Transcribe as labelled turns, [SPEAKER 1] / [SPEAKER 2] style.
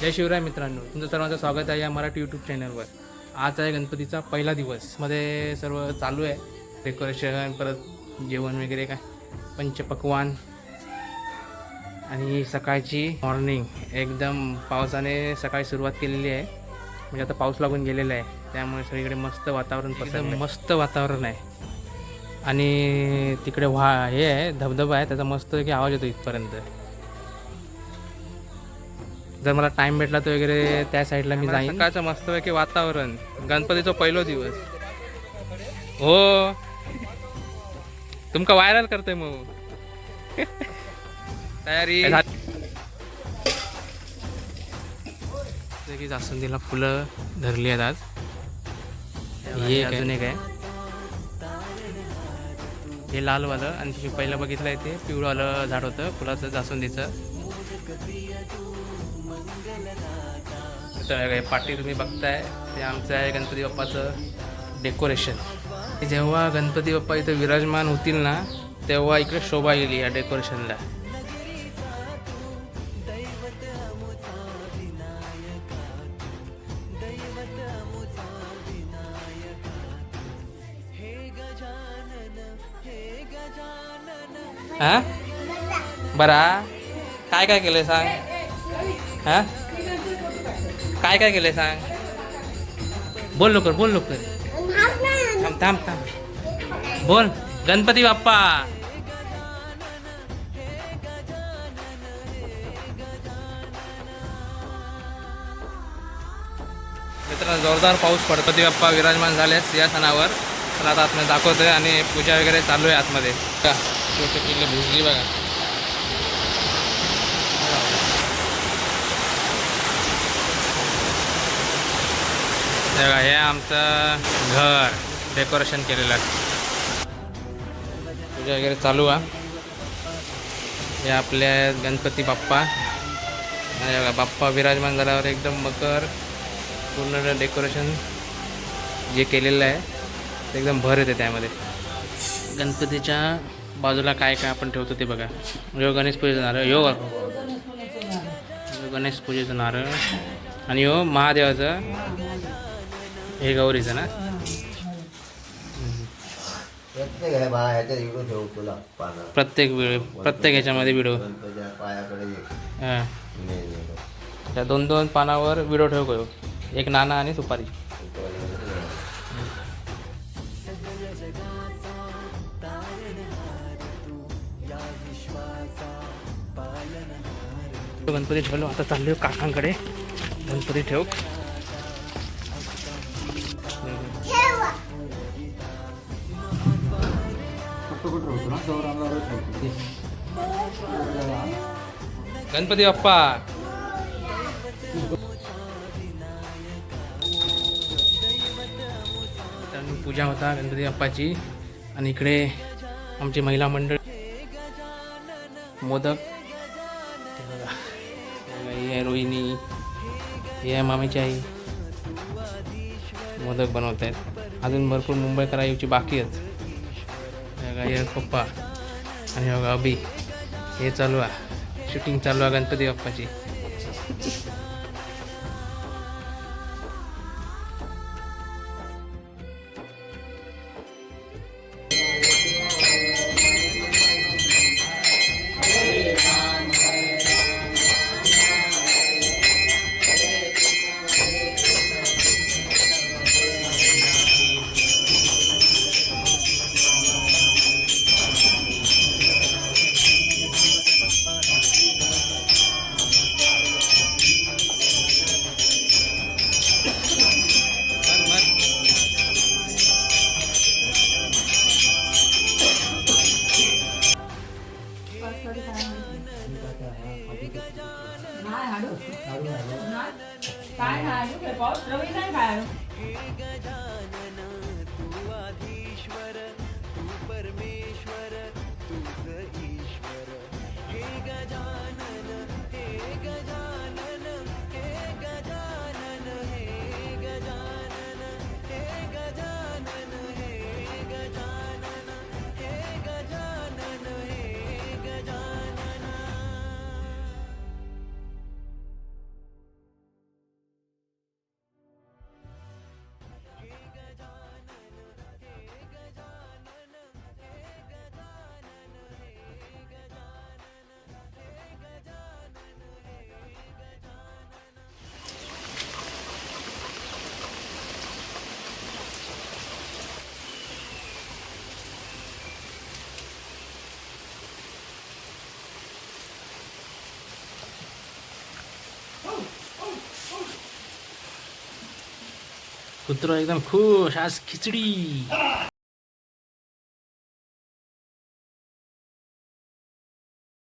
[SPEAKER 1] जय शिवराय मित्रांनो तुमचं सर्वांचं स्वागत आहे या मराठी यूट्यूब चॅनलवर आज आहे गणपतीचा पहिला दिवस. मध्ये सर्व चालू आहे. डेकोरेशन परत जेवण वगैरे काय? पंचपक्वान. आणि सकाळची मॉर्निंग एकदम पावसाने सकाळी सुरुवात केलेली आहे. म्हणजे आता पाऊस लागून गेलेला आहे. त्यामुळे सगळीकडे मस्त वातावरण पसरलं मस्त वातावरण आहे. आणि तिकडे व्हा हे आहे धबधबा आहे. त्याचा मस्त की आवाज येतो इथपर्यंत. जर मला टाइम भेटला तर वगैरे त्या साईडला मी जाईन. सकाळचं मस्तपैकी वातावरण. गणपतीचा पहिलो दिवस. हो. तुमका व्हायरल करतोय मग तयारी. की जास्वंदीला फुलं धरली आहेत आज. हे अजून एक आहे. हे लालवालं आणि तुम्ही पहिलं बघितलं आहे ते. पिवळंवालं झाड होतं फुलाचं जास्वंदीचं. तर हे तुम्ही बघताय ते आमचं आहे गणपती बाप्पाचं डेकोरेशन जेव्हा गणपती बाप्पा इथं विराजमान होतील ना तेव्हा इकडे शोभा येईल या डेकोरेशनला हा? बरा? काय काय केलंय सांग? हा? काय काय केलंय सांग? बोल लवकर बोल लवकर. थांब थांब थांब. बोल गणपती बाप्पा. मित्रांनो जोरदार पाऊस पडपती गणपती बाप्पा विराजमान झाले या सणावर. तर आता आतमध्ये दाखवतोय आणि पूजा वगैरे चालू आहे आतमध्ये. का छोटे भिजली बघा. हे बघा हे आमचं घर डेकोरेशन केलेलं आहे. पूजा वगैरे चालू आहे. हे आपले गणपती बाप्पा. बघा बाप्पा विराजमान झाल्यावर एकदम मकर पूर्ण डेकोरेशन जे केलेलं आहे ते एकदम भर येते त्यामध्ये. गणपतीच्या बाजूला काय काय आपण ठेवतो ते बघा. यो गणेश पूजेचं नारळ यो गणेश पूजेचं नारळ आणि यो महादेवाचं हे गौरीचं ना?
[SPEAKER 2] प्रत्येक ठेवू
[SPEAKER 1] वेळ प्रत्येक ह्याच्यामध्ये व्हिडिओ हां.
[SPEAKER 2] नाही.
[SPEAKER 1] त्या दोन दोन पानावर व्हिडिओ ठेवतो एक नाना आणि सुपारी. गणपती ठेवलो. आता चाललो काकांकडे. गणपती ठेव. गणपती बाप्पा. मित्रांनो, पूजा होता गणपती बाप्पाची. आणि इकडे आमची महिला मंडळ. मोदक. हे हे ही आहे रोहिणी. ही आहे मामीची आई. मोदक बनवत आहेत अजून भरपूर मुंबईकर येऊची बाकी आहेत. बघा, पप्पा आणि हे बघा हे चालू आहे. शूटिंग चालू आहे गणपती बाप्पाची.
[SPEAKER 3] काय नाही पाऊस रवी नाही काय
[SPEAKER 1] कुत्रो एकदम खुश आज खिचडी